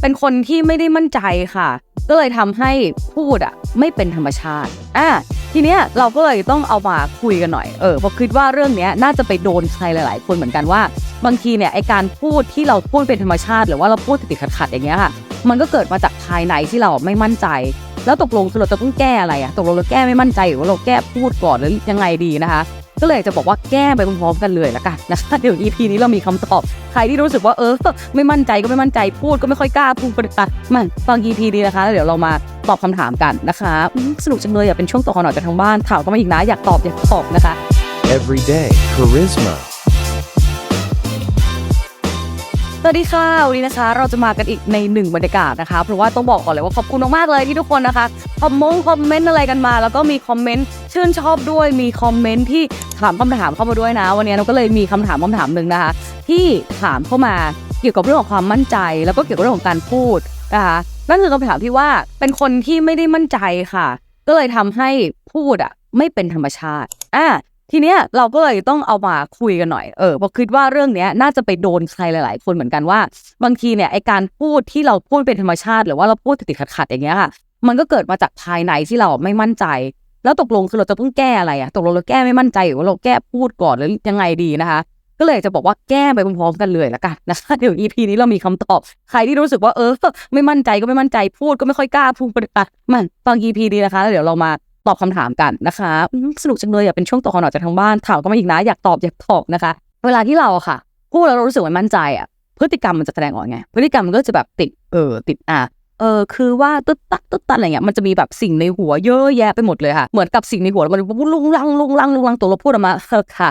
เป็นคนที่ไม่ได้มั่นใจค่ะ ก็เลยทำให้พูดอะไม่เป็นธรรมชาติอะทีเนี้ยเราก็เลยต้องเอามาคุยกันหน่อยเออเพราะคิดว่าเรื่องเนี้ยน่าจะไปโดนใครหลาย ๆ คนเหมือนกันว่า บางทีเนี่ยไอการพูดที่เราพูดเป็นธรรมชาติ หรือว่าเราพูดติดขัดๆอย่างเงี้ยค่ะ มันก็เกิดมาจากภายในที่เราไม่มั่นใจ แล้วตกลงคือเราจะต้องแก้อะไรอะตกลงเราแก้ไม่มั่นใจหรือว่าเราแก้พูดก่อนหรือยังไงดีนะคะ ก็เลยจะบอกว่าแก้ไปพร้อมๆกันเลยละกันนะคะเดี๋ยว EP นี้เรามีคำตอบ ใครที่รู้สึกว่าเออ ไม่มั่นใจก็ไม่มั่นใจพูดก็ไม่ค่อยกล้าพูดก็ได้มาฟัง EP นี้นะคะแล้วเดี๋ยวเรามาตอบคำถามกันนะคะสนุกจังเลยอยากเป็นช่วงต่อขอหน่อยจากทางบ้านถามก็มาอีกนะอยากตอบอยากตอบนะคะ Everyday Charisma. วัสดีค่ะ วันนี้นะคะ เราจะมากันอีกในหนึ่งบรรยากาศนะคะ เพราะว่าต้องบอกก่อนเลยว่าขอบคุณมากๆเลยที่ทุกคนนะคะ คอมมงคอมเมนต์อะไรกันมา แล้วก็มีคอมเมนต์ชื่นชอบด้วย มีคอมเมนต์ที่ถามคำถามเข้ามาด้วยนะ วันนี้เราก็เลยมีคำถามคำถามหนึ่งนะคะ ที่ถามเข้ามาเกี่ยวกับเรื่องของความมั่นใจ แล้วก็เกี่ยวกับเรื่องของการพูดนะคะ นั่นคือคำถามที่ว่าเป็นคนที่ไม่ได้มั่นใจค่ะ ก็เลยทำให้พูดอะไม่เป็นธรรมชาติอะ ทีเนี้ยเราก็เลยต้องเอามาคุยกันหน่อย เออเพราะคิดว่าเรื่องเนี้ยน่าจะไปโดนใครหลาย ๆ คนเหมือนกันว่า บางทีเนี่ยไอการพูดที่เราพูดเป็นธรรมชาติ หรือว่าเราพูดติดๆขัดๆอย่างเงี้ยค่ะ มันก็เกิดมาจากภายในที่เราไม่มั่นใจ แล้วตกลงคือเราจะต้องแก้อะไรอะตกลงเราแก้ไม่มั่นใจหรือว่าเราแก้พูดก่อนหรือยังไงดีนะคะก็เลยจะบอกว่าแก้ไปพร้อมๆกันเลยละกันนะคะเดี๋ยว EP นี้เรามีคำตอบใครที่รู้สึกว่าเออ ไม่มั่นใจก็ไม่มั่นใจพูดก็ไม่ค่อยกล้าพูดก็ได้มันฟัง EP นี้นะคะแล้วเดี๋ยวเรามา ตอบคำถามกันนะคะสนุกจังเลยอยากเป็นช่วงต่อขอหน่อยจากทางบ้านถามก็มาอีกนะอยากตอบอยากตอบนะคะ เวลาที่เราอะค่ะพูดแล้วเรารู้สึกไม่มั่นใจอะพฤติกรรมมันจะแสดงออกไงพฤติกรรมมันก็จะแบบติดเออติดอะเออคือว่าตึ๊ดตัดตึ๊ดตัดอะไรเงี้ยมันจะมีแบบสิ่งในหัวเยอะแยะไปหมดเลยค่ะ เหมือนกับสิ่งในหัวมันลุงลังลุงลังลุงลังตัวเราพูดออกมาเออค่ะ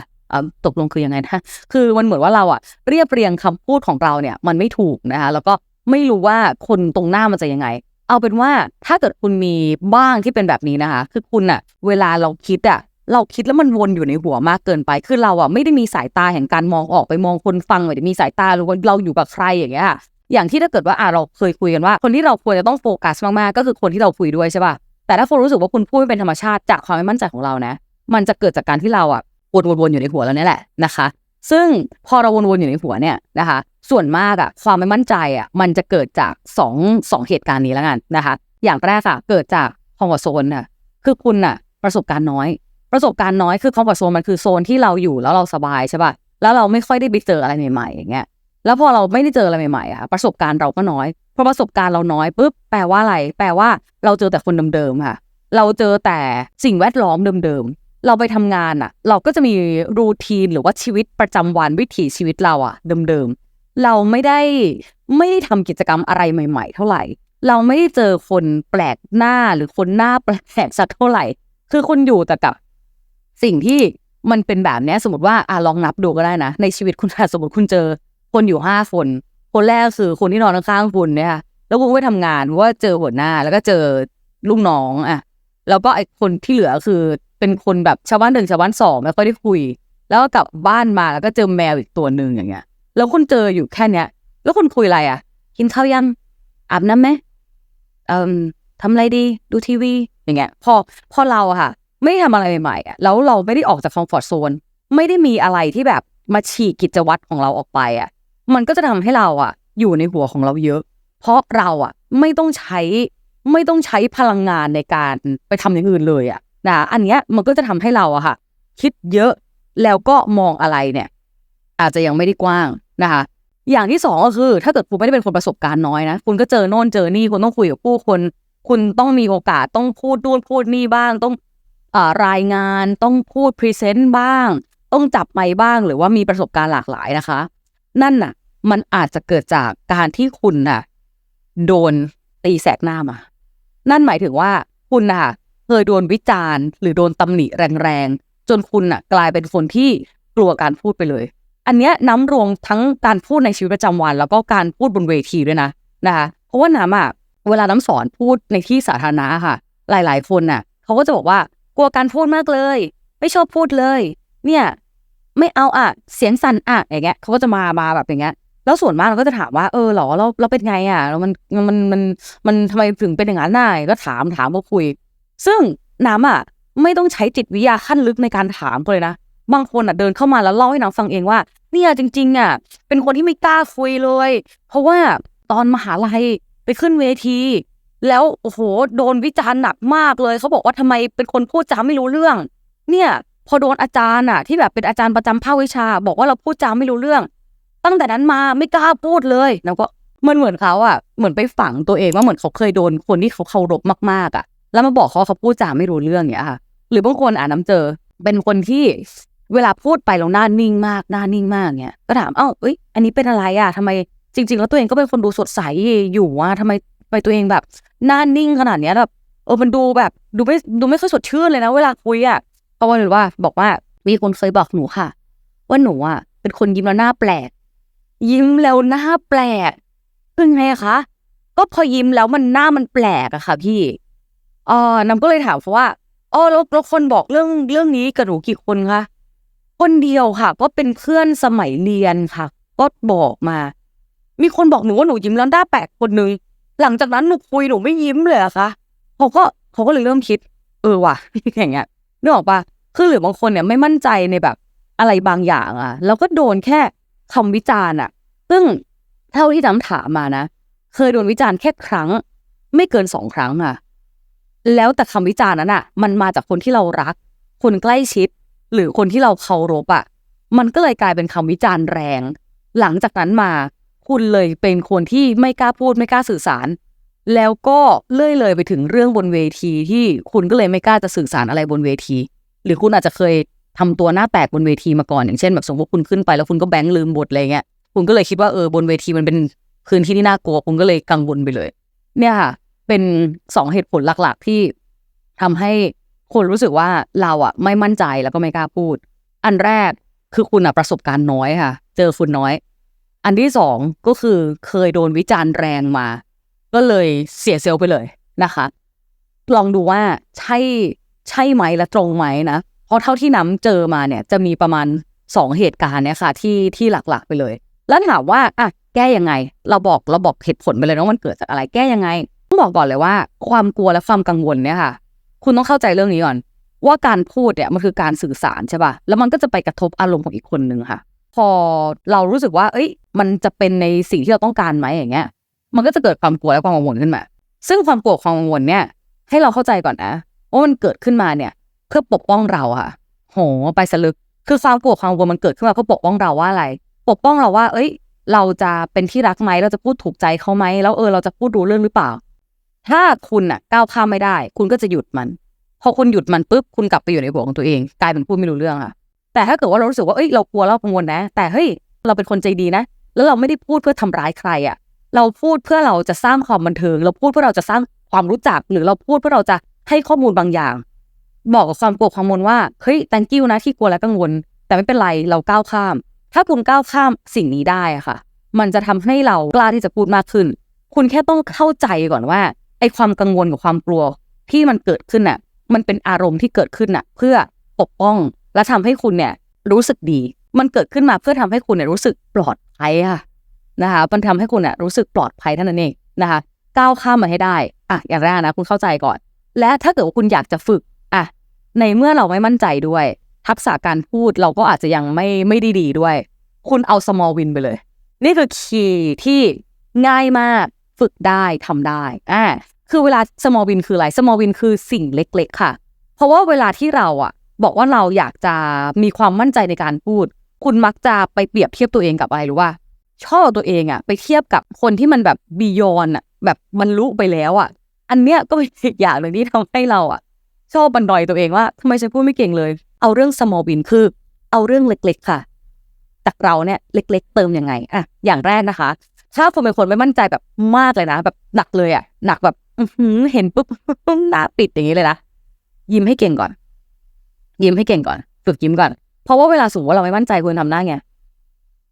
ตกลงคือยังไงนะคือมันเหมือนว่าเราอะเรียบเรียงคำพูดของเราเนี่ยมันไม่ถูกนะคะแล้วก็ไม่รู้ว่าคนตรงหน้ามันจะยังไง เอาเป็นว่าถ้าเกิดคุณมีบ้างที่เป็นแบบนี้นะคะ คือคุณอะเวลาเราคิดอะเราคิดแล้วมันวนอยู่ในหัวมากเกินไป คือเราอะไม่ได้มีสายตาแห่งการมองออกไปมองคนฟังไม่ได้มีสายตาหรือว่าเราอยู่กับใครอย่างเงี้ยค่ะอย่างที่ถ้าเกิดว่าอะเราเคยคุยกันว่า คนที่เราควรจะต้องโฟกัสมากๆ ก็คือคนที่เราคุยด้วยใช่ป่ะแต่ถ้าคนรู้สึกว่าคุณพูดไม่เป็นธรรมชาติจากความไม่มั่นใจของเรานะ มันจะเกิดจากการที่เราอะวนๆๆอยู่ในหัวเราเนี่ยแหละนะคะ ซึ่งพอเราวนๆอยู่ในหัวเนี่ยนะคะ ส่วนมากอะความไม่มั่นใจอะมันจะเกิดจากสองสองเหตุการณ์นี้แล้วกันนะคะ อย่างแรกอะเกิดจากคอมฟอร์ทโซนน่ะคือคุณอะประสบการณ์น้อย ประสบการณ์น้อยคือคอมฟอร์ทโซนมันคือโซนที่เราอยู่แล้วเราสบายใช่ป่ะแล้วเราไม่ค่อยได้ไปเจออะไรใหม่ๆอย่างเงี้ยแล้วพอเราไม่ได้เจออะไรใหม่ๆอะประสบการณ์เราก็น้อยพอประสบการณ์เราน้อยปุ๊บแปลว่าอะไร แปลว่าเราเจอแต่คนเดิมๆค่ะ เราเจอแต่สิ่งแวดล้อมเดิมๆ เราไปทำงานอะเราก็จะมีรูทีนหรือว่าชีวิตประจำวันวิถีชีวิตเราอะเดิมๆเราไม่ได้ไม่ได้ทำกิจกรรมอะไรใหม่ ๆ เท่าไหร่ เราไม่ได้เจอคนแปลกหน้าหรือคนหน้าแปลกสักเท่าไหร่ คือคุณอยู่แต่กับสิ่งที่มันเป็นแบบนี้สมมติว่าอะลองนับดูก็ได้นะ ในชีวิตคุณสมมติคุณเจอคนอยู่ห้าคน คนแรกคือคนที่นอนข้างคุณเนี่ยค่ะแล้วคุณไปทำงานว่าเจอหัวหน้าแล้วก็เจอลูกน้องอะ แล้วก็ไอ้คนที่เหลือคือ เป็นคนแบบชาวบ้านหนึ่งชาวบ้านสองไม่ค่อยได้คุย แล้วก็กลับบ้านมาแล้วก็เจอแมวอีกตัวหนึ่งอย่างเงี้ย แล้วคุณเจออยู่แค่เนี้ย แล้วคุณคุยอะไรอะ กินข้าวยังอาบน้ำไหมเอ่มทำอะไรดีดูทีวี อย่างเงี้ย พอพอเราค่ะ ไม่ได้ทำอะไรใหม่ๆอะแล้วเราไม่ได้ออกจากคอมฟอร์ทโซนไม่ได้มีอะไรที่แบบมาฉีกกิจวัตรของเราออกไปอะ มันก็จะทำให้เราอะ อยู่ในหัวของเราเยอะ เพราะเราอะ ไม่ต้องใช้ไม่ต้องใช้พลังงานในการไปทำอย่างอื่นเลยอะ นะอันเนี้ยมันก็จะทำให้เราอะค่ะ คิดเยอะแล้วก็มองอะไรเนี่ย อาจจะยังไม่ได้กว้างนะคะอย่างที่สองก็คือ ถ้าเกิดคุณไม่ได้เป็นคนประสบการณ์น้อยนะคุณก็เจอโน่นเจอนี่คุณต้องคุยกับผู้คน คุณต้องมีโอกาสต้องพูดนู่นพูดนี่บ้าง ต้องอรายงานต้องพูดพรีเซนต์บ้าง ต้องจับไมค์บ้าง หรือว่ามีประสบการณ์หลากหลายนะคะ นั่นน่ะ มันอาจจะเกิดจากการที่คุณน่ะ โดนตีแสกหน้ามา นั่นหมายถึงว่าคุณน่ะ เคยโดนวิจารณ์ หรือโดนตำหนิแรงๆ จนคุณน่ะกลายเป็นคนที่กลัวการพูดไปเลย อันเนี้ยน้ำรวมทั้งการพูดในชีวิตประจำวัน แล้วก็การพูดบนเวทีด้วยนะนะคะเพราะว่าน้ำอะเวลาน้ำสอนพูดในที่สาธารณะค่ะ หลายๆ คนน่ะเขาก็จะบอกว่ากลัวการพูดมากเลย ไม่ชอบพูดเลย เนี่ยไม่เอาอะเสียงสั่นอะอย่างเงี้ยเขาก็จะมามาแบบอย่างเงี้ยแล้วส่วนมากเราก็จะถามว่าเออหรอเราเราเป็นไงอะแล้วมันมันมันมันทำไมถึงเป็นอย่างนั้นได้ก็ถามถามก็คุย ซึ่งน้ำอะไม่ต้องใช้จิตวิทยาขั้นลึกในการถามเลยนะ บางคนอะเดินเข้ามาแล้วเล่าให้น้ำฟังเองว่า เนี่ยจริง ๆ อะ เป็นคนที่ไม่กล้าคุยเลย เพราะว่าตอนมหาลัยไปขึ้นเวที แล้วโอ้โหโดนวิจารณ์หนักมากเลย เขาบอกว่าทำไมเป็นคนพูดจาไม่รู้เรื่อง เนี่ยพอโดนอาจารย์อะ ที่แบบเป็นอาจารย์ประจำภาควิชา บอกว่าเราพูดจาไม่รู้เรื่อง ตั้งแต่นั้นมาไม่กล้าพูดเลยแล้วก็มันเหมือนเขาอะเหมือนไปฝังตัวเองว่าเหมือนเขาเคยโดนคนที่เขาเคารพมากๆอะ แล้วมาบอกเขาเขาพูดจาไม่รู้เรื่องเนี้ยค่ะ หรือบางคนอ่านน้ำเจอ เป็นคนที่เวลาพูดไปแล้วหน้านิ่งมากหน้านิ่งมากเนี่ยก็ถามเอ้าเอ้ยอันนี้เป็นอะไรอะทำไมจริง ๆ แล้วตัวเองก็เป็นคนดูสดใสอยู่ว่าทำไมไปตัวเองแบบหน้านิ่งขนาดเนี้ยแบบเออมันดูแบบดูไม่ดูไม่ค่อยสดชื่นเลยนะ เวลาคุยอะเพราะว่าหรือว่าบอกว่ามีคนเคยบอกหนูค่ะ ว่าหนูอะเป็นคนยิ้มแล้วหน้าแปลก ยิ้มแล้วหน้าแปลกคือไงอะคะก็พอยิ้มแล้วมันหน้ามันแปลกอะค่ะพี่ เออน้ำก็เลยถามเขาว่าอ๋อแล้วแล้วคนบอกเรื่องเรื่องนี้กับหนูกี่คนคะคนเดียวค่ะ ก็เป็นเพื่อนสมัยเรียนค่ะ ก็บอกมา มีคนบอกหนูว่าหนูยิ้มแล้วหน้าแปลกคนนึงหลังจากนั้นหนูคุยหนูไม่ยิ้มเลยอะคะเขาก็เขาก็เลยเริ่มคิด เออว่ะอย่างเงี้ยนึกออกปะคือหรือบางคนเนี่ยไม่มั่นใจในแบบอะไรบางอย่างอะแล้วก็โดนแค่คำวิจารณ์อะซึ่งเท่าที่จำถามมานะ เคยโดนวิจารณ์แค่ครั้ง ไม่เกินสองครั้งอะ แล้วแต่คำวิจารณ์นั้นอะมันมาจากคนที่เรารัก คนใกล้ชิด หรือคนที่เราเคารพอะมันก็เลยกลายเป็นคำวิจารณ์แรง หลังจากนั้นมาคุณเลยเป็นคนที่ไม่กล้าพูดไม่กล้าสื่อสาร แล้วก็เลื่อยเลยไปถึงเรื่องบนเวทีที่คุณก็เลยไม่กล้าจะสื่อสารอะไรบนเวที หรือคุณอาจจะเคยทำตัวหน้าแตกบนเวทีมาก่อนอย่างเช่นแบบสมมติคุณขึ้นไปแล้วคุณก็แบงค์ลืมบทอะไรเงี้ยคุณก็เลยคิดว่าเออบนเวทีมันเป็นพื้นที่ที่น่ากลัวคุณก็เลยกังวลไปเลย เนี่ยค่ะ เป็นสองเหตุผลหลัก ๆ ที่ทำให้คนรู้สึกว่าเราอะ ไม่มั่นใจแล้วก็ไม่กล้าพูด อันแรกคือคุณอะประสบการณ์น้อยค่ะ เจอฝุ่นน้อย อันที่สองก็คือเคยโดนวิจารณ์แรงมา ก็เลยเสียเซลล์ไปเลยนะคะ ลองดูว่าใช่ใช่ไหมและตรงไหมนะเพราะเท่าที่น้ำเจอมาเนี่ย จะมีประมาณสองเหตุการณ์เนี่ยค่ะ ที่ที่หลักๆ ไปเลย แล้วถามว่าอะแก้ยังไง เราบอกเราบอกเหตุผลไปเลยนะว่ามันเกิดจากอะไรแก้ยังไง ต้องบอกก่อนเลยว่า ความกลัวและความกังวลเนี่ยค่ะ คุณต้องเข้าใจเรื่องนี้ก่อน ว่าการพูดเนี่ยมันคือการสื่อสารใช่ป่ะแล้วมันก็จะไปกระทบอารมณ์ของอีกคนนึงค่ะ พอเรารู้สึกว่า เอ้ย มันจะเป็นในสิ่งที่เราต้องการไหมอย่างเงี้ย มันก็จะเกิดความกลัวและความกังวลขึ้นมา ซึ่งความกลัวความกังวลเนี่ย ให้เราเข้าใจก่อนนะว่ามันเกิดขึ้นมาเนี่ย เพื่อปกป้องเราอะโหไปสลึกคือความกลัวความกังวลมันเกิดขึ้นมาเพื่อปกป้องเราว่าอะไร ปกป้องเราว่า เอ้ย เราจะเป็นที่รักไหมเราจะพูดถูกใจเขาไหมแล้วเออเราจะพูดรู้เรื่องหรือเปล่า ถ้าคุณอะก้าวข้ามไม่ได้ คุณก็จะหยุดมัน พอคุณหยุดมันปุ๊บคุณกลับไปอยู่ในหัวของตัวเอง กลายเป็นพูดไม่รู้เรื่องค่ะ แต่ถ้าเกิดว่าเรารู้สึกว่าเอ้ยเรากลัวเรากังวลนะ แต่เฮ้ยเราเป็นคนใจดีนะ แล้วเราไม่ได้พูดเพื่อทำร้ายใครอะเราพูดเพื่อเราจะสร้างความบันเทิง เราพูดเพื่อเราจะสร้างความรู้จัก หรือเราพูดเพื่อเราจะให้ข้อมูลบางอย่าง บอกกับความกลัวความกังวลว่าเฮ้ย thank you นะที่กลัวและกังวล แต่ไม่เป็นไรเราก้าวข้าม ถ้าคุณก้าวข้ามสิ่งนี้ได้อะค่ะ มันจะทำให้เรากล้าที่จะพูดมากขึ้น คุณแค่ต้องเข้าใจก่อนว่า ไอ้ความกังวลกับความกลัวที่มันเกิดขึ้นน่ะ มันเป็นอารมณ์ที่เกิดขึ้นน่ะ เพื่อปกป้องและทำให้คุณเนี่ยรู้สึกดี มันเกิดขึ้นมาเพื่อทำให้คุณเนี่ยรู้สึกปลอดภัยค่ะนะคะ มันทำให้คุณอะรู้สึกปลอดภัยเท่านั้นเองนะคะ ก้าวข้ามมาให้ได้ อะ อย่างแรกนะ คุณเข้าใจก่อน และถ้าเกิดว่าคุณอยากจะฝึก อะ ในเมื่อเราไม่มั่นใจด้วย ทักษะการพูดเราก็อาจจะยังไม่ไม่ได้ดีด้วย คุณเอา small win ไปเลย นี่คือคีย์ที่ง่ายมาก ฝึกได้ทำได้ อ่า คือเวลา small win คืออะไร small win คือสิ่งเล็ก ๆ ค่ะ เพราะว่าเวลาที่เราอะ บอกว่าเราอยากจะมีความมั่นใจในการพูด คุณมักจะไปเปรียบเทียบตัวเองกับอะไรหรู้ว่าชอบตัวเองอะไปเทียบกับคนที่มันแบบบียอนอะแบบมันรู้ไปแล้วอะอันเนี้ยก็เป็นอีกอย่างหนึ่งที่ทำให้เราอะชอบบันดอยตัวเองว่าทำไมฉันพูดไม่เก่งเลย เอาเรื่อง small win คือ เอาเรื่องเล็ก ๆ ค่ะจากเราเนี่ยเล็ก ๆ เติมยังไงอะอย่างแรกนะคะ ถ้าคุณเป็นคนไม่มั่นใจแบบมากเลยนะ แบบหนักเลยอะหนักแบบ เห็นปุ๊บหน้าปิดอย่างนี้เลยนะยิ้มให้เก่งก่อน ยิ้มให้เก่งก่อนฝึกยิ้มก่อน เพราะว่าเวลาสมมติว่าเราไม่มั่นใจควรทำหน้าไง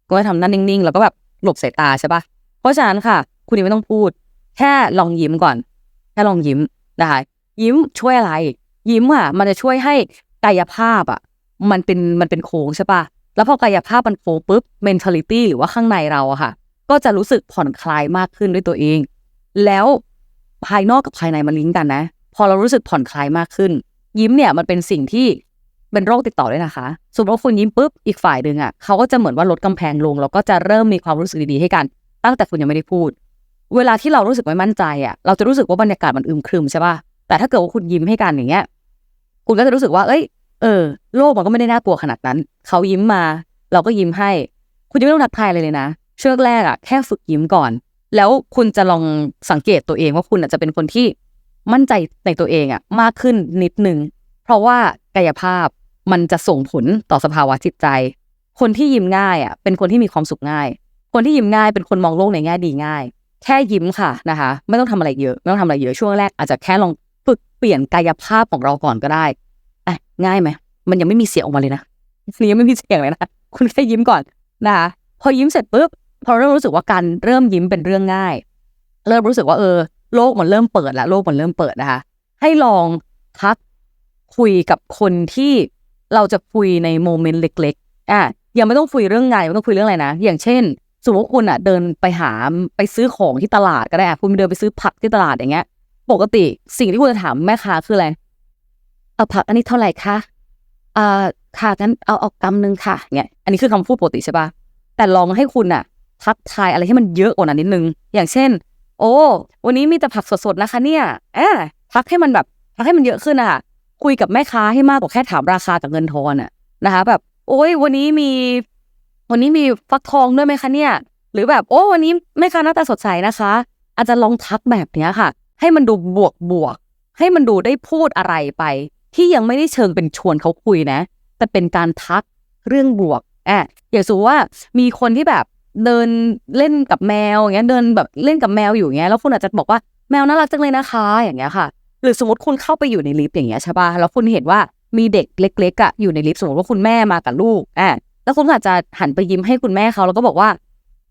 ก็ทำหน้านิ่งๆแล้วก็แบบหลบสายตาใช่ปะเพราะฉะนั้นค่ะ คุณยังไม่ต้องพูด แค่ลองยิ้มก่อน แค่ลองยิ้มนะคะยิ้มช่วยอะไร ยิ้มอะ มันจะช่วยให้กายภาพอะ มันเป็นมันเป็นโค้งใช่ปะแล้วพอกายภาพมันโค้งปุ๊บ mentality หรือว่าข้างในเราอะค่ะ ก็จะรู้สึกผ่อนคลายมากขึ้นด้วยตัวเอง แล้ว ภายนอกกับภายในมันลิงก์กันนะ พอเรารู้สึกผ่อนคลายมากขึ้น ยิ้มเนี่ยมันเป็นสิ่งที่เป็นโรคติดต่อด้วยนะคะ สมมติว่าคุณยิ้มปุ๊บอีกฝ่ายหนึ่งอะเขาก็จะเหมือนว่าลดกำแพงลงแล้วก็จะเริ่มมีความรู้สึกดีๆให้กัน ตั้งแต่คุณยังไม่ได้พูด เวลาที่เรารู้สึกไม่มั่นใจอะเราจะรู้สึกว่าบรรยากาศมันอึมครึมใช่ป่ะแต่ถ้าเกิดว่าคุณยิ้มให้กันอย่างเงี้ยคุณก็จะรู้สึกว่า เอ้ย เออ โลกมันก็ไม่ได้น่ากลัวขนาดนั้น เขายิ้มมา เราก็ยิ้มให้ คุณจะไม่ต้องทักทายอะไรเลยนะช่วงแรกอะแค่ฝึกยิ้มก่อน แล้วคุณจะลองสังเกตตัวเองว่าคุณอาจจะเป็นคนที่มั่นใจในตัวเองอะมากขึ้นนิดนึง เพราะว่ากายภาพมันจะส่งผลต่อสภาวะจิตใจ คนที่ยิ้มง่ายอะเป็นคนที่มีความสุขง่าย คนที่ยิ้มง่ายเป็นคนมองโลกในแง่ดีง่าย แค่ยิ้มค่ะนะคะ ไม่ต้องทำอะไรเยอะไม่ต้องทำอะไรเยอะช่วงแรกอาจจะแค่ลองฝึกเปลี่ยนกายภาพของเราก่อนก็ได้อะง่ายไหมมันยังไม่มีเสียงออกมาเลยนะนี่ยังไม่มีเสียงเลยนะคุณแค่ยิ้มก่อนนะคะพอยิ้มเสร็จปุ๊บ พอเริ่มรู้สึกว่าการเริ่มยิ้มเป็นเรื่องง่าย เริ่มรู้สึกว่าเออ โลกมันเริ่มเปิดล้วโลกมันเริ่มเปิดนะคะ ให้ลองทักคุยกับคนที่เราจะคุยในโมเมนต์เล็กๆอะยังไม่ต้องคุยเรื่องงานไม่ต้องคุยเรื่องอะไรนะ อย่างเช่น สมมติว่าคุณอะเดินไปหาไปซื้อของที่ตลาดก็ได้อะคุณเดินไปซื้อผักที่ตลาดอย่างเงี้ย ปกติสิ่งที่คุณจะถามแม่ค้าคืออะไรเอาผักอันนี้เท่าไหร่คะอ่าค่ะงั้นเอาเอากำหนึ่งค่ะเงี้ยอันนี้คือคำพูดปกติใช่ปะแต่ลองให้คุณอะ ทักทายอะไรที่มันเยอะกว่านั้นนิดนึง อย่างเช่น โอ้ วันนี้มีแต่ผักสดๆนะคะเนี่ยแอบทักให้มันแบบทักให้มันเยอะขึ้นอะคุยกับแม่ค้าให้มากกว่าแค่ถามราคากับเงินทอนอะนะคะ แบบ โอ้ยวันนี้มี วันนี้มีฟักทองด้วยไหมคะเนี่ย หรือแบบโอ้วันนี้แม่ค้าหน้าตาสดใสนะคะ อาจจะลองทักแบบเนี้ยค่ะ ให้มันดูบวกบวกๆให้มันดูได้พูดอะไรไป ที่ยังไม่ได้เชิงเป็นชวนเขาคุยนะ แต่เป็นการทักเรื่องบวกอะอย่างสมมติว่ามีคนที่แบบ เดินเล่นกับแมวอย่างเงี้ยเดินแบบเล่นกับแมวอยู่อย่างเงี้ยแล้วคุณอาจจะบอกว่าแมวน่ารักจังเลยนะคะอย่างเงี้ยค่ะ หรือสมมติคุณเข้าไปอยู่ในลิฟต์อย่างเงี้ยใช่ป่ะแล้วคุณเห็นว่ามีเด็กเล็กๆอะอยู่ในลิฟต์สมมติว่าคุณแม่มากับลูกอะแล้วคุณอาจจะหันไปยิ้มให้คุณแม่เขาแล้วก็บอกว่า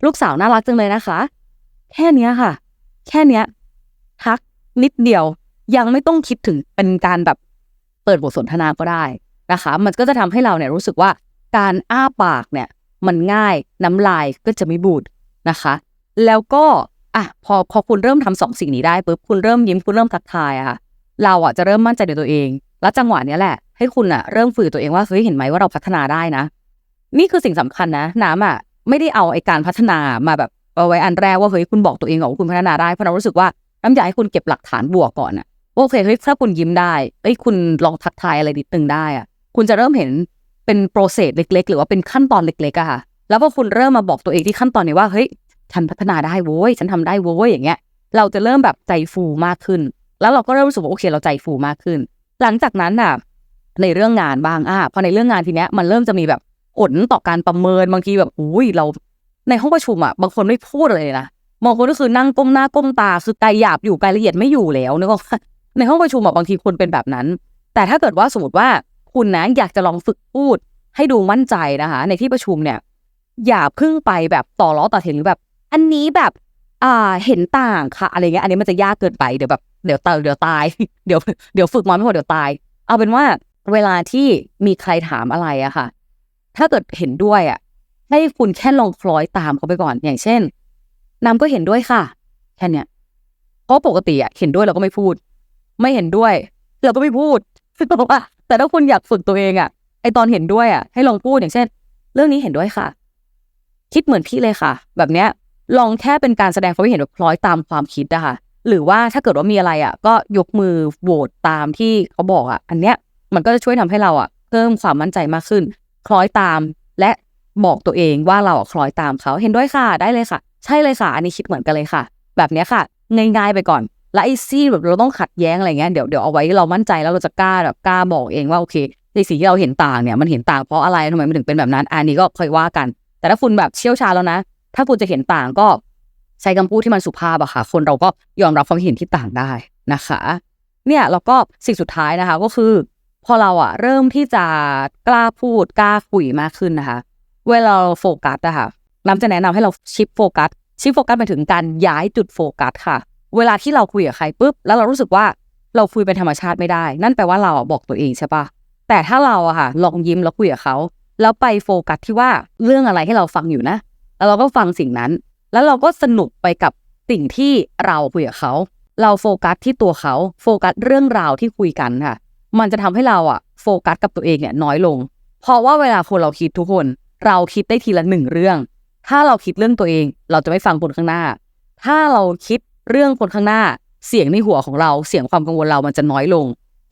ลูกสาวน่ารักจังเลยนะคะ แค่เนี้ยค่ะ แค่เนี้ยทักนิดเดียวยังไม่ต้องคิดถึงเป็นการแบบเปิดบทสนทนาก็ได้นะคะ มันก็จะทำให้เราเนี่ยรู้สึกว่าการอ้าปากเนี่ย มันง่าย น้ำลายก็จะไม่บูดนะคะ แล้วก็อะพอพอคุณเริ่มทำสองสิ่งนี้ได้ปุ๊บคุณเริ่มยิ้มคุณเริ่มทักทายอะค่ะเราอะจะเริ่มมั่นใจในตัวเอง แล้วจังหวะนี้แหละ ให้คุณอะเริ่มฝึกตัวเองว่าเฮ้ยเห็นไหมว่าเราพัฒนาได้นะ นี่คือสิ่งสำคัญนะ น้ำอะไม่ได้เอาไอการพัฒนามาแบบเอาไว้อันแรกว่าเฮ้ยคุณบอกตัวเองก่อนว่าคุณพัฒนาได้เพราะเรารู้สึกว่าน้ำอยากให้คุณเก็บหลักฐานบวกก่อนอะว่าโอเคเฮ้ยถ้าคุณยิ้มได้เอ้ยคุณลองทักทายอะไรนิดนึงได้อะคุณจะเริ่มเห็น เป็นโปรเซสเล็ก ๆ หรือว่าเป็นขั้นตอนเล็กๆอะค่ะ แล้วพอคุณเริ่มมาบอกตัวเองที่ขั้นตอนนี้ว่าเฮ้ยฉันพัฒนาได้โว้ยฉันทำได้โว้ยอย่างเงี้ย เราจะเริ่มแบบใจฟูมากขึ้น แล้วเราก็เริ่มรู้สึกว่าโอเคเราใจฟูมากขึ้น หลังจากนั้นน่ะในเรื่องงานบ้างอะพอในเรื่องงานทีเนี้ยมันเริ่มจะมีแบบผลต่อการประเมินบางทีแบบอุ้ยเราในห้องประชุมอะบางคนไม่พูดเลยนะบางคนก็คือนั่งก้มหน้าก้มตา คือกายหยาบอยู่กายละเอียดไม่อยู่แล้วนึกออกปะในห้องประชุมอะบางทีคนเป็นแบบนั้น แต่ถ้าเกิดว่าสมมติว่า คุณนะอยากจะลองฝึกพูด ให้ดูมั่นใจนะคะ ในที่ประชุมเนี่ย อย่าพึ่งไปแบบต่อล้อต่อเถียงหรือแบบ อันนี้แบบอ่าเห็นต่างค่ะ อะไรเงี้ยอันนี้มันจะยากเกินไปเดี๋ยวแบบเดี๋ยวตายเดี๋ยวตายเดี๋ยวเดี๋ยวฝึกมาไม่พอเดี๋ยวตาย เอาเป็นว่าเวลาที่มีใครถามอะไรอะค่ะ ถ้าเกิดเห็นด้วยอะให้คุณแค่ลองคล้อยตามเขาไปก่อน อย่างเช่นน้ำก็เห็นด้วยค่ะ แค่เนี้ยเพราะปกติอะเห็นด้วยเราก็ไม่พูด ไม่เห็นด้วยเราก็ไม่พูดบอกว่า แต่ถ้าคุณอยากฝึกตัวเองอะไอตอนเห็นด้วยอะให้ลองพูดอย่างเช่น เรื่องนี้เห็นด้วยค่ะ คิดเหมือนพี่เลยค่ะ แบบเนี้ยลองแค่เป็นการแสดงความเห็นแบบคล้อยตามความคิดนะคะหรือว่าถ้าเกิดว่ามีอะไรอะ ก็ยกมือโหวตตามที่เขาบอกอะ อันเนี้ยมันก็จะช่วยทำให้เราอะเพิ่มความมั่นใจมากขึ้น คล้อยตามและบอกตัวเองว่าเราคล้อยตามเขาเห็นด้วยค่ะได้เลยค่ะ ใช่เลยค่ะ อันนี้คิดเหมือนกันเลยค่ะ แบบนี้ค่ะง่ายๆไปก่อน และไอ้ซี่แบบเราต้องขัดแย้งอะไรเงี้ยเดี๋ยวเดี๋ยวเอาไว้เรามั่นใจแล้วเราจะกล้าแบบกล้าบอกเองว่าโอเคในสิ่งที่เราเห็นต่างเนี่ยมันเห็นต่างเพราะอะไรทำไมมันถึงเป็นแบบนั้น อันนี้ก็ค่อยว่ากัน แต่ถ้าคุณแบบเชี่ยวชาญแล้วนะ ถ้าคุณจะเห็นต่างก็ใช้คำพูดที่มันสุภาพอะค่ะ คนเราก็ยอมรับความเห็นที่ต่างได้นะคะ เนี่ยแล้วก็สิ่งสุดท้ายนะคะก็คือ พอเราอะเริ่มที่จะกล้าพูดกล้าคุยมากขึ้นนะคะ เวลาเราโฟกัสอะค่ะน้ำจะแนะนำให้เราชิปโฟกัสชิปโฟกัสไปถึงการย้ายจุดโฟกัสค่ะ เวลาที่เราคุยกับใครปุ๊บแล้วเรารู้สึกว่าเราคุยเป็นธรรมชาติไม่ได้ นั่นแปลว่าเราบอกตัวเองใช่ปะแต่ถ้าเราอะค่ะลองยิ้มแล้วคุยกับเขา แล้วไปโฟกัสที่ว่าเรื่องอะไรให้เราฟังอยู่นะ แล้วเราก็ฟังสิ่งนั้น แล้วเราก็สนุกไปกับสิ่งที่เราคุยกับเขา เราโฟกัสที่ตัวเขาโฟกัสเรื่องราวที่คุยกันค่ะ มันจะทำให้เราอะโฟกัสกับตัวเองเนี่ยน้อยลง เพราะว่าเวลาคนเราคิดทุกคน เราคิดได้ทีละหนึ่งเรื่อง ถ้าเราคิดเรื่องตัวเอง เราจะไม่ฟังคนข้างหน้า ถ้าเราคิด เรื่องคนข้างหน้าเสียงในหัวของเราเสียงความกังวลเรามันจะน้อยลง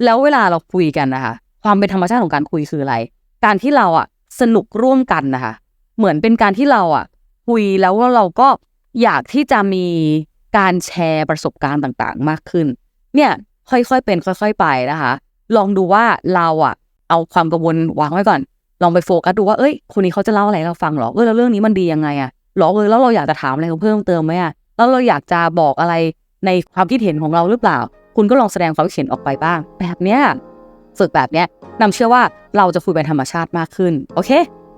แล้วเวลาเราคุยกันนะคะ ความเป็นธรรมชาติของการคุยคืออะไร การที่เราอะสนุกร่วมกันนะคะ เหมือนเป็นการที่เราอะคุยแล้วเราก็อยากที่จะมีการแชร์ประสบการณ์ต่างๆ มากขึ้น เนี่ยค่อยๆเป็น ค่อยๆไปนะคะ ลองดูว่าเราอะ เอาความกังวลวางไว้ก่อน ลองไปโฟกัสดูว่าเอ้ยคนนี้เขาจะเล่าอะไรเราฟังหรอเออแล้วเรื่องนี้มันดียังไงอะหรอเออแล้วเราอยากจะถามอะไรเขาเพิ่มเติมไหมอะ แล้วเราอยากจะบอกอะไรในความคิดเห็นของเราหรือเปล่า คุณก็ลองแสดงความคิดเห็นออกไปบ้าง แบบเนี้ยฝึกแบบเนี้ยนำเชื่อว่าเราจะคุยเป็นธรรมชาติมากขึ้น โอเค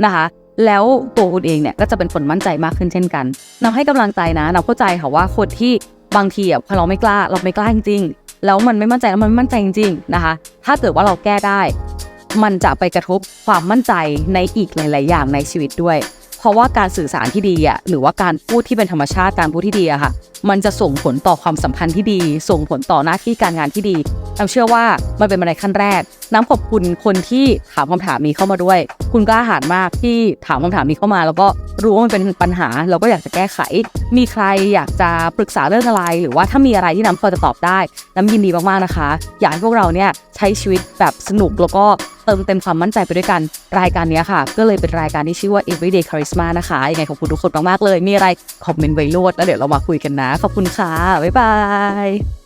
นะคะ แล้วตัวคุณเองเนี่ยก็จะเป็นคนมั่นใจมากขึ้นเช่นกันนำให้กำลังใจนะนำเข้าใจค่ะว่าคนที่บางทีอะพอเราไม่กล้าเราไม่กล้าจริงๆแล้วมันไม่มั่นใจแล้วมันไม่มั่นใจจริงๆนะคะ ถ้าเกิดว่าเราแก้ได้ มันจะไปกระทบความมั่นใจในอีกหลาย ๆ อย่างในชีวิตด้วย ราะว่าการสื่อสารที่ดีอะหรือว่าการพูดที่เป็นธรรมชาติการพูดที่ดีอะค่ะ มันจะส่งผลต่อความสัมพันธ์ที่ดี ส่งผลต่อหน้าที่การงานที่ดีน้ำเชื่อว่ามันเป็นบันไดขั้นแรก น้ำขอบคุณคนที่ถามคำถามนี้เข้ามาด้วย คุณกล้าหาญมากที่ถามคำถามนี้เข้ามา แล้วก็รู้ว่ามันเป็นปัญหาเราก็อยากจะแก้ไข มีใครอยากจะปรึกษาเรื่องอะไร หรือว่าถ้ามีอะไรที่น้ำพอจะตอบได้ น้ำยินดีมากๆนะคะ อยากให้พวกเราเนี่ยใช้ชีวิตแบบสนุกแล้วก็ เติมเต็มความมั่นใจไปด้วยกัน รายการนี้ค่ะ ก็เลยเป็นรายการที่ชื่อว่า Everyday Charisma นะคะยังไงขอบคุณทุกคนมากๆเลย มีอะไรคอมเมนต์ไว้โลดแล้วเดี๋ยวเรามาคุยกันนะ ขอบคุณค่ะ บ๊ายบาย